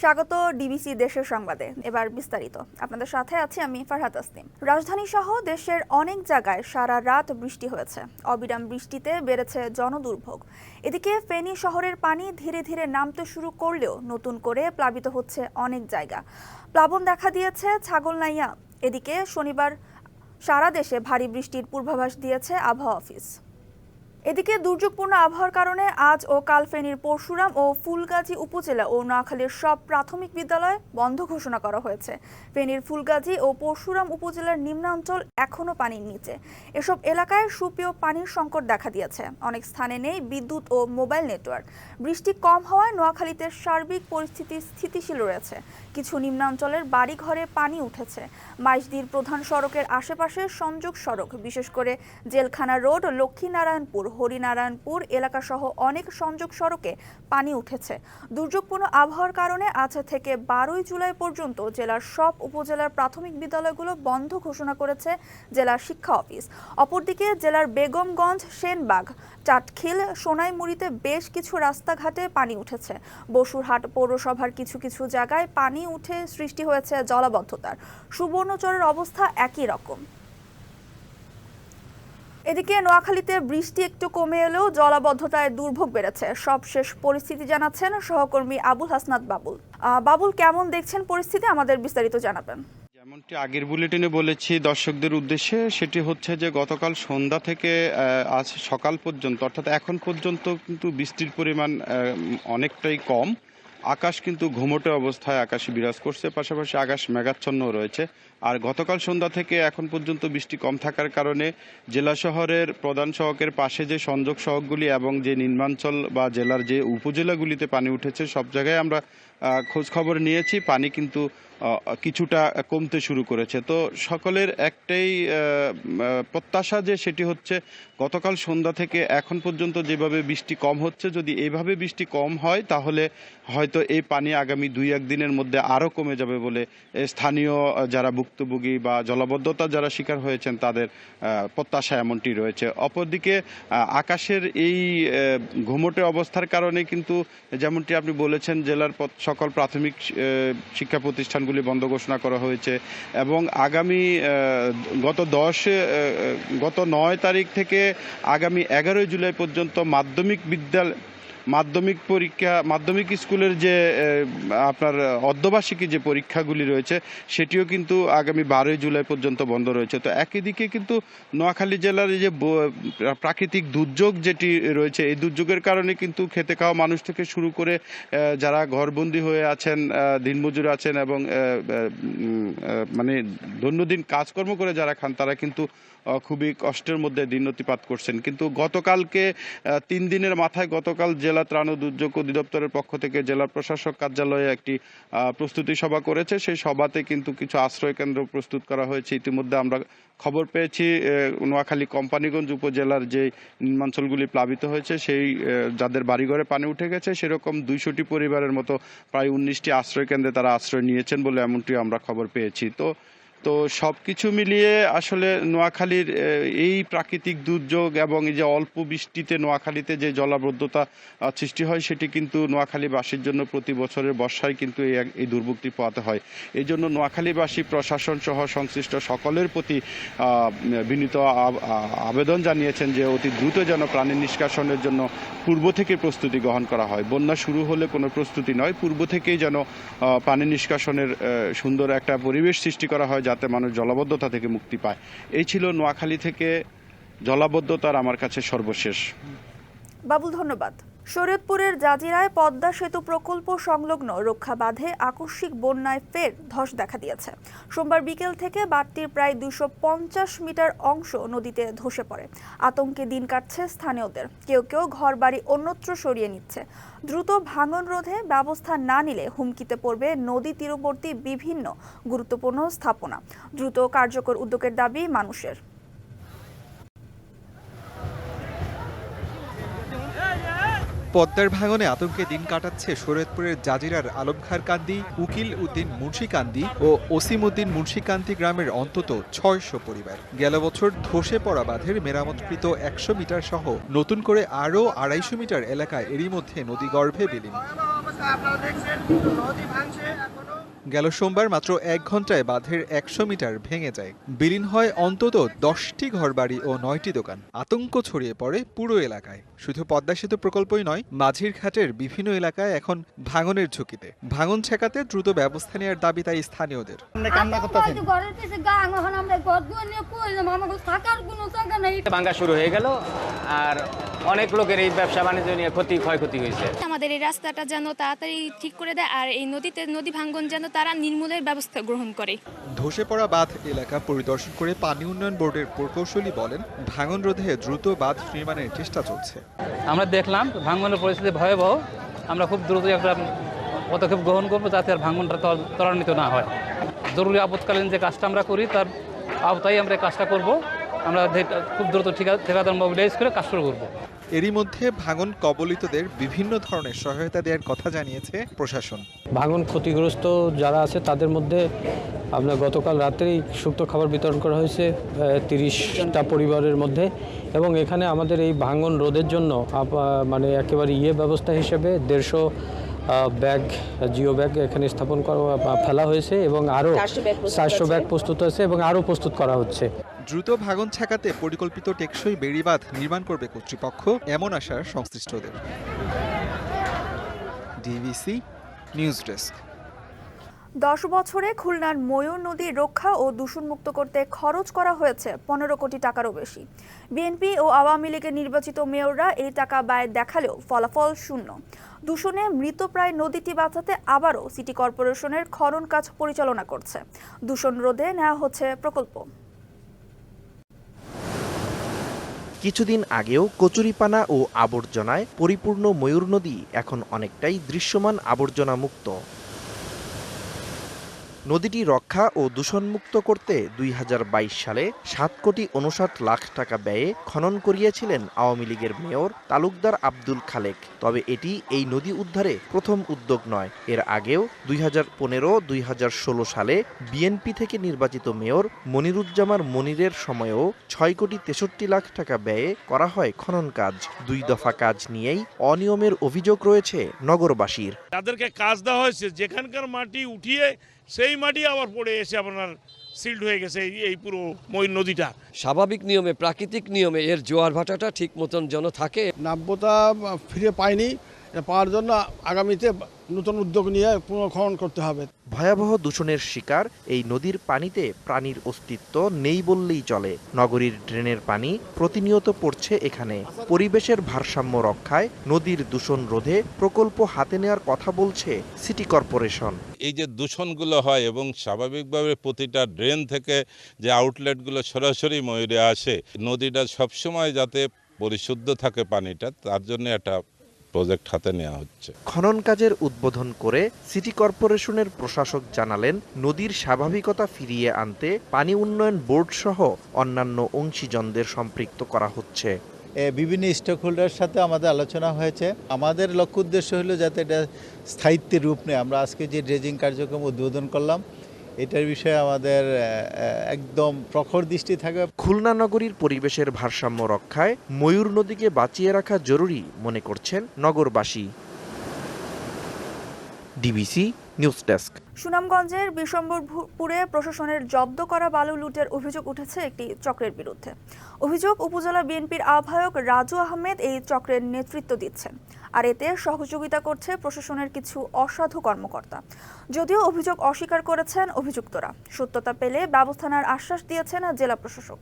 স্বাগত ডিবিসি দেশের সংবাদে। এবার বিস্তারিত। আপনাদের সাথে আছি আমি ফারহাত আসনিম রাজধানী সহ দেশের অনেক জায়গায় সারা রাত বৃষ্টি হয়েছে। অবিরাম বৃষ্টিতে বেড়েছে জনদুর্ভোগ। এদিকে ফেনী শহরের পানি ধীরে ধীরে নামতে শুরু করলেও নতুন করে প্লাবিত হচ্ছে অনেক জায়গা। প্লাবন দেখা দিয়েছে ছাগলনাইয়া। এদিকে শনিবার সারা দেশে ভারী বৃষ্টির পূর্বাভাস দিয়েছে আবহাওয়া অফিস। এদিকে দুর্যোগপূর্ণ আবহাওয়ার কারণে আজ ও কাল ফেনীর পরশুরাম ও ফুলগাজী উপজেলা ও নোয়াখালীর সব প্রাথমিক বিদ্যালয় বন্ধ ঘোষণা করা হয়েছে। ফেনীর ফুলগাজী ও পরশুরাম উপজেলার নিম্নাঞ্চল এখনও পানির নিচে। এসব এলাকায় সুপেয় পানির সংকট দেখা দিয়েছে। অনেক স্থানে নেই বিদ্যুৎ ও মোবাইল নেটওয়ার্ক। বৃষ্টি কম হওয়ায় নোয়াখালীতে সার্বিক পরিস্থিতি স্থিতিশীল রয়েছে। কিছু নিম্নাঞ্চলের বাড়িঘরে পানি উঠেছে। মাইজদির প্রধান সড়কের আশেপাশে সংযোগ সড়ক, বিশেষ করে জেলখানা রোড, লক্ষ্মীনারায়ণপুর, হরিনারায়ণপুর এলাকাসহ অনেক সংযোগ সড়কে পানি উঠেছে। দুর্যোগপূর্ণ আবহাওয়ার কারণে আজ থেকে বারোই জুলাই পর্যন্ত জেলার সব উপজেলার প্রাথমিক বিদ্যালয়গুলো বন্ধ ঘোষণা করেছে জেলার শিক্ষা অফিস। অপরদিকে জেলার বেগমগঞ্জ, সেনবাগ, চাটখিল, সোনাইমুড়িতে বেশ কিছু রাস্তাঘাটে পানি উঠেছে। বসুরহাট পৌরসভার কিছু কিছু জায়গায় পানি উঠে সৃষ্টি হয়েছে জলাবদ্ধতার। সুবর্ণচরের অবস্থা একই রকম। এদিকে নোয়াখালীতে বৃষ্টি একটু কমে এলেও জলাবদ্ধতায় দুর্ভোগ বেড়েছে। সবশেষ পরিস্থিতি জানাচ্ছেন সহকর্মী আবুল হাসনাত বাবুল। বাবুল, কেমন দেখছেন পরিস্থিতি? আমাদের বিস্তারিত জানাবেন। যেমনটি আগের বুলেটিনে বলেছি, দর্শকদের উদ্দেশ্যে সেটি হচ্ছে যে গতকাল সন্ধ্যা থেকে আজ সকাল পর্যন্ত, অর্থাৎ এখন পর্যন্ত কিন্তু বৃষ্টির পরিমাণ অনেকটাই কম। আকাশ কিন্তু ঘুমোটে অবস্থায় আকাশে বিরাজ করছে। পাশাপাশি আকাশ মেঘাচ্ছন্ন রয়েছে। আর গতকাল সন্ধ্যা থেকে এখন পর্যন্ত বৃষ্টি কম থাকার কারণে জেলা শহরের প্রধান সড়কের পাশে যে সংযোগ সড়কগুলি এবং যে নিম্নাঞ্চল বা জেলার যে উপজেলাগুলিতে পানি উঠেছে, সব জায়গায় আমরা খোঁজ খবর নিয়েছি। পানি কিন্তু কিছুটা কমতে শুরু করেছে। তো সকলের একটাই প্রত্যাশা যে সেটি হচ্ছে, গতকাল সন্ধ্যা থেকে এখন পর্যন্ত যেভাবে বৃষ্টি কম হচ্ছে, যদি এইভাবে বৃষ্টি কম হয়, তাহলে হয়তো এই পানি আগামী দুই একদিনের মধ্যে আরও কমে যাবে বলে স্থানীয় যারা ভুক্তভোগী বা জলাবদ্ধতা যারা শিকার হয়েছেন, তাদের প্রত্যাশা এমনটি রয়েছে। অপরদিকে আকাশের এই ঘুমোটে অবস্থার কারণে কিন্তু যেমনটি আপনি বলেছেন, জেলার সকল প্রাথমিক শিক্ষা প্রতিষ্ঠানগুলি বন্ধ ঘোষণা করা হয়েছে এবং আগামী গত দশ গত নয় তারিখ থেকে আগামী এগারোই জুলাই পর্যন্ত মাধ্যমিক বিদ্যালয় মাধ্যমিক পরীক্ষা, মাধ্যমিক স্কুলের যে আপনার অর্ধবার্ষিকী যে পরীক্ষাগুলি রয়েছে, সেটিও কিন্তু আগামী বারোই জুলাই পর্যন্ত বন্ধ রয়েছে। তো একই দিকে কিন্তু নোয়াখালী জেলার যে প্রাকৃতিক দুর্যোগ যেটি রয়েছে, এই দুর্যোগের কারণে কিন্তু খেতে খাওয়া মানুষ থেকে শুরু করে যারা ঘরবন্দি হয়ে আছেন দিনমজুর আছেন এবং মানে দৈনন্দিন কাজকর্ম করে যারা খান, তারা কিন্তু খুবই কষ্টের মধ্যে দিন অতিপাত করছেন। কিন্তু গতকালকে তিন দিনের মাথায় গতকাল জেলা ত্রাণ ও দুর্যোগ অধিদপ্তরের পক্ষ থেকে জেলা প্রশাসক কার্যালয়ে একটি প্রস্তুতি সভা করেছে। সেই সভাতে কিন্তু কিছু আশ্রয় কেন্দ্র প্রস্তুত করা হয়েছে। ইতিমধ্যে আমরা খবর পেয়েছি নোয়াখালী কোম্পানিগঞ্জ উপজেলার যে নিম্নাঞ্চলগুলি প্লাবিত হয়েছে, সেই যাদের বাড়িঘরে পানি উঠে গেছে, সেরকম দুইশোটি পরিবারের মতো প্রায় উনিশটি আশ্রয় কেন্দ্রে তারা আশ্রয় নিয়েছেন বলে এমনটি আমরা খবর পেয়েছি। তো তো সব কিছু মিলিয়ে আসলে নোয়াখালীর এই প্রাকৃতিক দুর্যোগ এবং এই যে অল্প বৃষ্টিতে নোয়াখালীতে যে জলাবদ্ধতা সৃষ্টি হয়, সেটি কিন্তু নোয়াখালীবাসীর জন্য প্রতি বছরের বর্ষায় কিন্তু এই দুর্ভোগটি পোহাতে হয়। এই জন্য নোয়াখালীবাসী, প্রশাসন সহ সংশ্লিষ্ট সকলের প্রতি বিনীত আবেদন জানিয়েছেন যে অতি দ্রুত যেন প্রাণী নিষ্কাশনের জন্য পূর্ব থেকে প্রস্তুতি গ্রহণ করা হয়। বন্যা শুরু হলে কোনো প্রস্তুতি নয়, পূর্ব থেকেই যেন পানি নিষ্কাশনের সুন্দর একটা পরিবেশ সৃষ্টি করা হয় যাতে মানুষ জলাবদ্ধতা থেকে মুক্তি পায়। এই ছিল নোয়াখালী থেকে জলাবদ্ধতার আমার কাছে সর্বশেষ। বাবুল, ধন্যবাদ। শরীয়তপুরের জাজিরায় পদ্মা সেতু প্রকল্প সংলগ্ন রক্ষা বাঁধে আকস্মিক বন্যায় ফের ধস দেখা দিয়েছে। সোমবার বিকেল থেকে বাঁধটির প্রায় দুশো মিটার অংশ নদীতে ধসে পড়ে। আতঙ্কে দিন কাটছে স্থানীয়দের। কেউ কেউ ঘরবাড়ি অন্যত্র সরিয়ে নিচ্ছে। দ্রুত ভাঙন রোধে ব্যবস্থা না নিলে হুমকিতে পড়বে নদী তীরবর্তী বিভিন্ন গুরুত্বপূর্ণ স্থাপনা। দ্রুত কার্যকর উদ্যোগের দাবি মানুষের। পদ্মার ভাঙনে আতঙ্কে দিন কাটাচ্ছে শরীয়তপুরের জাজিরার আলমখার কান্দি উকিল উদ্দিন মুন্সিকান্দি ও ওসিম উদ্দিন মুন্সিকান্দি গ্রামের অন্তত ছয়শো পরিবার। গেল বছর ধসে পড়া বাঁধের মেরামতকৃত একশো মিটার সহ নতুন করে আরও আড়াইশো মিটার এলাকা এরই মধ্যে নদীগর্ভে বিলীন। গেল সোমবার মাত্র এক ঘন্টায় বাঁধের একশো মিটার ভেঙে যায়। বিলীন হয় অন্তত দশটি ঘরবাড়ি ও নয়টি দোকান। আতঙ্ক ছড়িয়ে পড়ে পুরো এলাকায়। শুধু পদ্মা সেতু প্রকল্পই নয় মাঝির ঘাটের বিভিন্ন এলাকায় এখন ভাঙনের ঝুঁকিতে। ভাঙন ঠেকাতে দ্রুত ব্যবস্থা নেওয়ার দাবি তাই স্থানীয়দের। ভাঙ্গা শুরু হয়ে গেল আর অনেক লোকের এই ব্যবসা বাণিজ্য নিয়ে ক্ষতি ক্ষয়ক্ষতি হয়েছে। আমাদের এই রাস্তাটা যেন তাড়াতাড়ি ঠিক করে দেয় আর এই নদীতে নদী ভাঙ্গন যেন তারা নির্মূলের ব্যবস্থা গ্রহণ করে। ধসে পড়া বাঁধ এলাকা পরিদর্শন করে পানি উন্নয়ন বোর্ডের প্রকৌশলী বলেন ভাঙন রোধে দ্রুত বাঁধ নির্মাণের চেষ্টা চলছে। আমরা দেখলাম ভাঙনের পরিস্থিতি ভয়াবহ। আমরা খুব দ্রুত একটা পদক্ষেপ গ্রহণ করব যাতে আর ভাঙনটা ত্বর- ত্বরান্বিত না হয়। জরুরি আপৎকালীন যে কাজটা আমরা করি তার আওতায় আমরা এই কাজটা করব। আমরা খুব দ্রুত ঠিকা- ঠিকাদার মোবিলাইজ করে কাজ শুরু করব। এরই মধ্যে ভাঙন কবলিতদের বিভিন্ন ধরনের সহায়তা দেওয়ার কথা জানিয়েছে প্রশাসন। ভাঙন ক্ষতিগ্রস্ত যারা আছে তাদের মধ্যে আপনার গতকাল রাত্রেই সুপ্ত খাবার বিতরণ করা হয়েছে তিরিশটা পরিবারের মধ্যে এবং এখানে আমাদের এই ভাঙন রোধের জন্য আপ- মানে একেবারে ইয়ে ব্যবস্থা হিসেবে দেড়শো ব্যাগ জিও ব্যাগ এখানে স্থাপন করা ফেলা হয়েছে এবং আরও চারশো ব্যাগ প্রস্তুত হয়েছে এবং আরও প্রস্তুত করা হচ্ছে। দ্রুত ভাঙন ঠেকাতে পরিকল্পিত টেকসই বেড়িবাঁধ নির্মাণ করবে কর্তৃপক্ষ, এমন আশা সংশ্লিষ্টদের। ডিবিসি নিউজ ডেস্ক দশ বছরে খুলনার ময়ূর নদী রক্ষা ও দূষণমুক্ত করতে খরচ করা হয়েছে পনেরো কোটি টাকারও বেশি। বিএনপি ও আওয়ামী লীগের নির্বাচিত মেয়ররা এই টাকা ব্যয় দেখালেও ফলাফল শূন্য। দূষণে মৃতপ্রায় নদীটি বাঁচাতে আবারও সিটি কর্পোরেশনের খনন কাজ পরিচালনা করছে। দূষণ রোধে নেওয়া হচ্ছে প্রকল্প। কিছুদিন আগেও কচুরিপানা ও আবর্জনায় পরিপূর্ণ ময়ূর নদী এখন অনেকটাই দৃশ্যমান আবর্জনা মুক্ত নদীটি রক্ষা ও দূষণমুক্ত করতে দুই হাজার বাইশ সালে সাত কোটি উনষাট লাখ টাকা ব্যয়ে খনন করিয়েছিলেন আওয়ামী লীগের মেয়র তালুকদার আব্দুল খালেক। তবে এটি এই নদী উদ্ধারে প্রথম উদ্যোগ নয়। এর আগেও দুই হাজার পনেরো দুই হাজার ষোলো সালে বিএনপি থেকে নির্বাচিত মেয়র মনিরুজ্জামার মনিরের সময়েও ছয় কোটি তেষট্টি লাখ টাকা ব্যয়ে করা হয় খনন কাজ। দুই দফা কাজ নিয়েই অনিয়মের অভিযোগ রয়েছে নগরবাসীর। তাদেরকে কাজ দেওয়া হয়েছে। যেখানকার মাটি উঠিয়ে সেই মাটি আবার পড়ে এসে আপনার সিল্ড হয়ে গেছে এই- পুরো ময়ূর নদীটা। স্বাভাবিক নিয়মে প্রাকৃতিক নিয়মে এর জোয়ার ভাটাটা ঠিক মতন যেন থাকে। নাব্যতা ফিরে এটা পাওয়ার জন্য আগামীতে নতুন উদ্যোগ নিয়ে পুনর্খনন করতে হবে। ভয়াবহ দূষণের শিকার এই নদীর পানিতে প্রাণীর অস্তিত্ব নেই বললেই চলে। নগরীর ড্রেনের পানি প্রতিনিয়ত পড়ছে এখানে। পরিবেশের ভারসাম্য রক্ষায় নদীর দূষণ রোধে প্রকল্প হাতে নেওয়ার কথা বলছে সিটি কর্পোরেশন। এই যে দূষণগুলো হয় এবং স্বাভাবিকভাবে প্রতিটা ড্রেন থেকে যে আউটলেটগুলো সরাসরি ময়ূরে আসে নদীটা সবসময় যাতে পরিশুদ্ধ থাকে পানিটা তার জন্য একটা প্রজেক্ট হাতে নেওয়া হচ্ছে। খনন কাজের উদ্বোধন করে সিটি কর্পোরেশনের প্রশাসক জানালেন নদীর স্বাভাবিকতা ফিরিয়ে আনতে পানি উন্নয়ন বোর্ড সহ অন্যান্য অংশীজনদের সম্পৃক্ত করা হচ্ছে। বিভিন্ন স্টেক হোল্ডারের সাথে আমাদের আলোচনা হয়েছে। আমাদের লক্ষ্য উদ্দেশ্য হলো যাতে এটা স্থায়িত্বের রূপ নেয়। আমরা আজকে যে ড্রেজিং কার্যক্রম উদ্বোধন করলাম এটার বিষয়ে আমাদের একদম প্রখর দৃষ্টি থাকবে। খুলনা নগরীর পরিবেশের ভারসাম্য রক্ষায় ময়ূর নদীকে বাঁচিয়ে রাখা জরুরি মনে করছেন নগরবাসী। ডিবিসি নিউজ ডেস্ক সুনামগঞ্জের বিশম্বরপুরে প্রশাসনের জব্দ করা বালু লুটের অভিযোগ উঠেছে একটি চক্রের বিরুদ্ধে। অভিযোগ উপজেলা বিএনপির আহ্বায়ক রাজু আহমেদ এই চক্রের নেতৃত্ব দিচ্ছেন। আর এতে সহযোগিতা করছে প্রশাসনের কিছু অসাধু কর্মকর্তা। যদিও অভিযোগ অস্বীকার করেছেন অভিযুক্তরা। সত্যতা পেলে ব্যবস্থা নেওয়ার আশ্বাস দিয়েছেন জেলা প্রশাসক।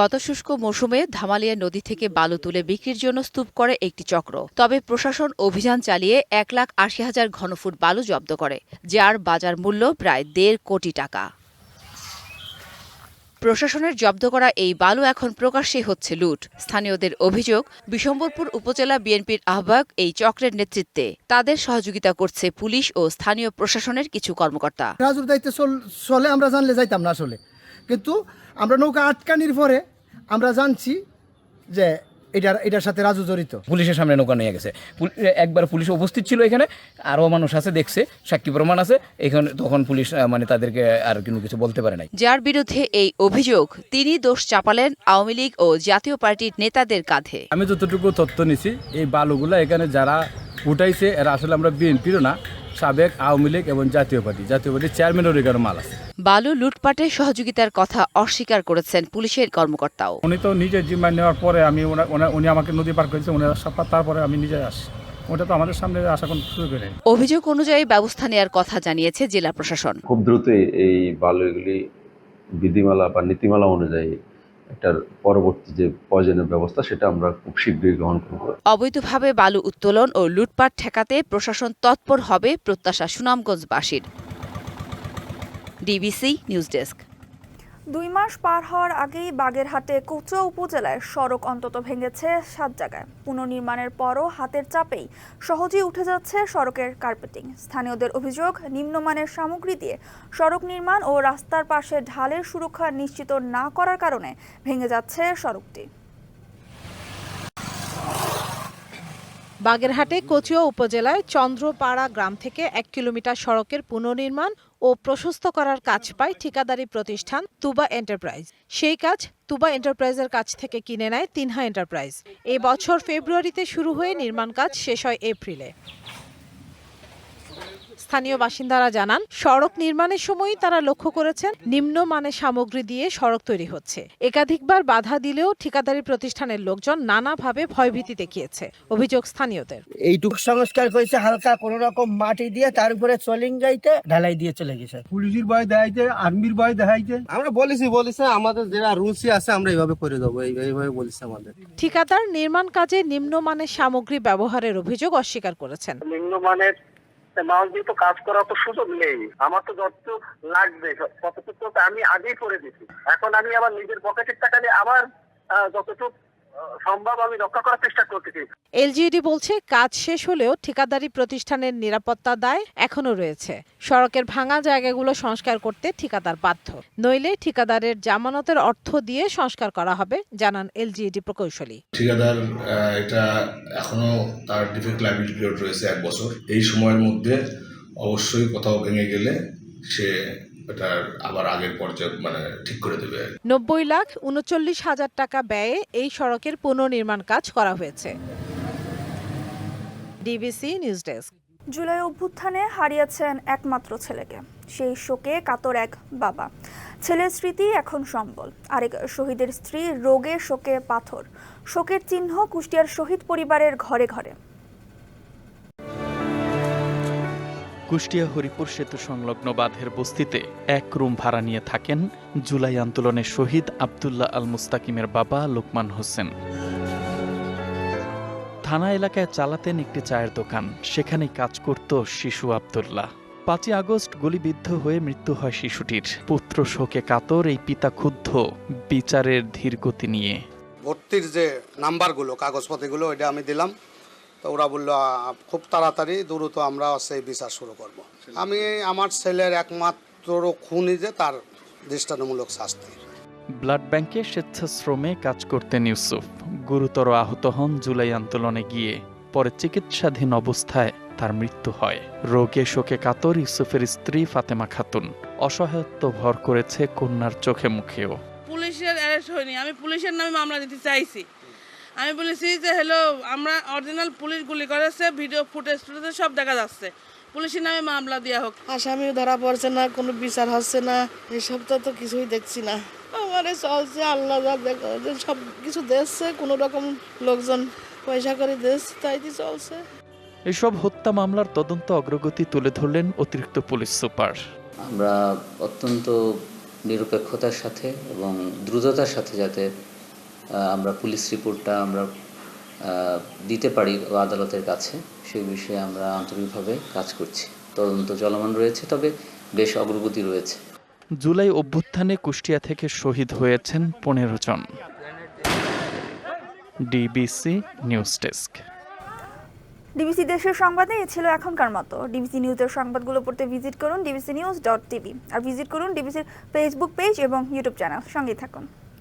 গত শুষ্ক মৌসুমে ধামালিয়া নদী থেকে বালু তুলে বিক্রির জন্য স্তূপ করে একটি চক্র। তবে প্রশাসন অভিযান চালিয়ে এক লাখ আশি হাজার ঘনফুট বালু জব্দ করে, যার বাজার মূল্য প্রায় দেড় কোটি টাকা। প্রশাসনের জব্দ করা এই বালু এখন প্রকাশ্যে হচ্ছে লুট। স্থানীয়দের অভিযোগ, বিশম্বরপুর উপজেলা বিএনপির আহ্বায়ক এই চক্রের নেতৃত্বে। তাদের সহযোগিতা করছে পুলিশ ও স্থানীয় প্রশাসনের কিছু কর্মকর্তা। রাজুর দায়িত্বে চলে আমরা জানলে যাইতাম না আসলে। কিন্তু আমরা নৌকা আটকানির পরে আমরা জানছি যে এটার এটার সাথে রাজু জড়িত। পুলিশের সামনে নৌকা নিয়ে গেছে। একবার পুলিশ উপস্থিত ছিল এখানে আরও মানুষ আছে দেখছে সাক্ষী প্রমাণ আছে এখানে তখন পুলিশ মানে তাদেরকে আর কোনো কিছু বলতে পারে নাই। যার বিরুদ্ধে এই অভিযোগ তিনি দোষ চাপালেন আওয়ামী লীগ ও জাতীয় পার্টির নেতাদের কাঁধে। আমি যতটুকু তথ্য নিছি এই বালুগুলো এখানে যারা উঠাইছে এরা আসলে আমরা বিএনপিরও না সাবেক আওয়ামী লীগ এবং জাতীয় পার্টি। জাতীয় পার্টির চেয়ারম্যানেরও এখানে মাল আছে। বালু লুটপাটে সহযোগিতার কথা অস্বীকার করেছেন পুলিশের কর্মকর্তাও। উনি তো নিজে জিম্মায় নেওয়ার পরে আমি উনি আমাকে নদী পার করেছে উনি তারপরে আমি নিজে আসি। ওটা তো আমাদের সামনে আসা কোনো সুযোগ নেই। অভিযোগ অনুযায়ী ব্যবস্থা নেওয়ার কথা জানিয়েছে জেলা প্রশাসন। খুব দ্রুত এই বালুগুলি বিধিমালা বা নীতিমালা অনুযায়ী এটার পরবর্তী যে প্রয়োজনীয় ব্যবস্থা, সেটা আমরা খুব শীঘ্রই গ্রহণ করব। অবৈধভাবে বালু উত্তোলন ও লুটপাট ঠেকাতে প্রশাসন তৎপর হবে প্রত্যাশা সুনামগঞ্জবাসীর। DBC news desk. দুই মাস পার হওয়ার আগেই বাগেরহাটে কোচো উপজেলায় সড়ক অন্তত ভেঙেছে সাত জায়গায়। পুনর্নির্মাণের পরও হাতের চাপেই সহজেই উঠে যাচ্ছে সড়কের কার্পেটিং। স্থানীয়দের অভিযোগ, নিম্নমানের সামগ্রী দিয়ে সড়ক নির্মাণ ও রাস্তার পাশে ঢালের সুরক্ষা নিশ্চিত না করার কারণে ভেঙে যাচ্ছে সড়কটি। বাগেরহাটে কচুয়া উপজেলায় চন্দ্রপাড়া গ্রাম থেকে এক কিলোমিটার সড়কের পুনর্নির্মাণ ও প্রশস্ত করার কাজ পায় ঠিকাদারি প্রতিষ্ঠান তুবা এন্টারপ্রাইজ। সেই কাজ তুবা এন্টারপ্রাইজের কাছ থেকে কিনে নেয় তিনহা এন্টারপ্রাইজ। এ বছর ফেব্রুয়ারিতে শুরু হয়ে নির্মাণ কাজ শেষ হয় এপ্রিলে। স্থানীয় বাসিন্দারা জানান সড়ক নির্মাণের সময়ই তারা লক্ষ্য করেছেন নিম্নমানের সামগ্রী দিয়ে সড়ক তৈরি হচ্ছে। একাধিকবার বাধা দিলেও ঠিকাদারি প্রতিষ্ঠানের লোকজন নানাভাবে ভয়ভীতি দেখিয়েছে অভিযোগ স্থানীয়দের। এইটুকু সংস্কার করেছে হালকা কোনো রকম মাটি দিয়ে তার উপরে চলিং গাইতে ঢালাই দিয়ে চলে গেছে। পুলিশের ভয় দেখাইছে আর্মির ভয় দেখাইছে। আমরা বলেছি বলেছি আমাদের যেটা রুলসই আছে আমরা এইভাবে করে দেবো এইভাবে বলেছে আমাদের। ঠিকাদার নির্মাণ কাজে নিম্নমানের সামগ্রী ব্যবহারের অভিযোগ অস্বীকার করেছেন। নিম্নমানের মাল দিয়ে তো কাজ করার তো সুযোগ নেই। আমার তো যতটুকু লাগবে ততটুকু আমি আগেই করে দিচ্ছি এখন আমি আমার নিজের পকেটের টাকা দিয়ে আবার যতটুকু সম্ভব আমি রক্ষা করার চেষ্টা করতেছি। এলজিইডি বলছে কাজ শেষ হলেও ঠিকাদারি প্রতিষ্ঠানের নিরাপত্তা দায় এখনও রয়েছে। সড়কের ভাঙা জায়গাগুলো সংস্কার করতে ঠিকাদার বাধ্য। নইলে ঠিকাদারের জামানতের অর্থ দিয়ে সংস্কার করা হবে জানান এলজিইডি প্রকৌশলী। ঠিকাদার এটা এখনও তার ডিফেক্ট লাইবিলিটি পিরিয়ড রয়েছে এক বছর। এই সময়ের মধ্যে অবশ্যই কোথাও ভেঙে গেলে সে আবার আগের পর্যায়ে মানে ঠিক করে দেবে নব্বই লাখ উনচল্লিশ হাজার টাকা ব্যয়ে এই সড়কের পুনর্নির্মাণ কাজ করা হয়েছে। ডিবিসি নিউজ ডেস্ক জুলাই অভ্যুত্থানে হারিয়েছেন একমাত্র ছেলেকে সেই শোকে কাতর এক বাবা। ছেলের স্মৃতি এখন সম্বল। আরেক শহীদের স্ত্রী রোগে শোকে পাথর। শোকের চিহ্ন কুষ্টিয়ার শহীদ পরিবারের ঘরে ঘরে। কুষ্টিয়া হরিপুর সেতু সংলগ্ন বাঁধের বস্তিতে এক রুম ভাড়া নিয়ে থাকেন জুলাই আন্দোলনের শহীদ আবদুল্লাহ আল মুস্তাকিমের বাবা লোকমান হোসেন। থানা এলাকায় চালাতেন একটি চায়ের দোকান, সেখানেই কাজ করত শিশু আবদুল্লাহ। পাঁচই আগস্ট গুলিবিদ্ধ হয়ে মৃত্যু হয় শিশুটির। পুত্র শোকে কাতর, এই পিতা ক্ষুব্ধ বিচারের ধীরগতি নিয়ে। ভর্তির যে নাম্বারগুলো, কাগজপত্রগুলো, ওইটা আমি দিলাম। তো ওরা বলল "আ, খুব তাড়াতাড়ি দ্রুত আমরা সেই বিচার শুরু করব। আমি আমার ছেলের একমাত্র খুনি যে তার দৃষ্টান্তমূলক শাস্তি। ব্লাড ব্যাংকে স্বেচ্ছাশ্রমে কাজ করতেন ইউসুফ। গুরুতর আহত হন জুলাই আন্দোলনে গিয়ে। পরে চিকিৎসাধীন অবস্থায় তার মৃত্যু হয়। রোগে শোকে কাতর ইউসুফের স্ত্রী ফাতেমা খাতুন। অসহায়ত্ব ভর করেছে কন্যার চোখে মুখেও। পুলিশের অ্যারেস্ট হয়নি। আমি পুলিশের নামে মামলা দিতে চাইছি। আমি বলেছি যে হ্যালো আমরা অরিজিনাল পুলিশ গুলি করেছে ভিডিও ফুটেজ টুটেজ সব দেখা যাচ্ছে। পুলিশের নামে মামলা দেওয়া হোক। আসামিও ধরা পড়ছে না কোনো বিচার হচ্ছে না। এসব তো তো কিছুই দেখছি না। আমার চলছে আল্লাহ সব কিছু দেখছে কোনো রকম লোকজন পয়সা করে দিচ্ছে তাই দিয়ে চলছে। এসব হত্যা মামলার তদন্ত অগ্রগতি তুলে ধরলেন অতিরিক্ত পুলিশ সুপার। আমরা অত্যন্ত নিরপেক্ষতার সাথে এবং দ্রুততার সাথে যাতে আমরা পুলিশ রিপোর্টটা আমরা দিতে পারি আদালতের কাছে। সেই বিষয়ে আমরা আন্তরিকভাবে কাজ করছি। তদন্ত চলমান রয়েছে তবে বেশ অগ্রগতি রয়েছে। জুলাই অভ্যুত্থানে কুষ্টিয়া থেকে শহীদ হয়েছেন পনেরো জন। DBC news desk. ডিবিসি দেশের সংবাদে এ ছিল এখনকার মতো। ডিবিসি নিউজের সংবাদগুলো পড়তে ভিজিট করুন ডিবিসি নিউজ ডট টিভি। আর ভিজিট করুন ডিবিসির ফেসবুক পেজ এবং ইউটিউব চ্যানেল সঙ্গেই থাকুন।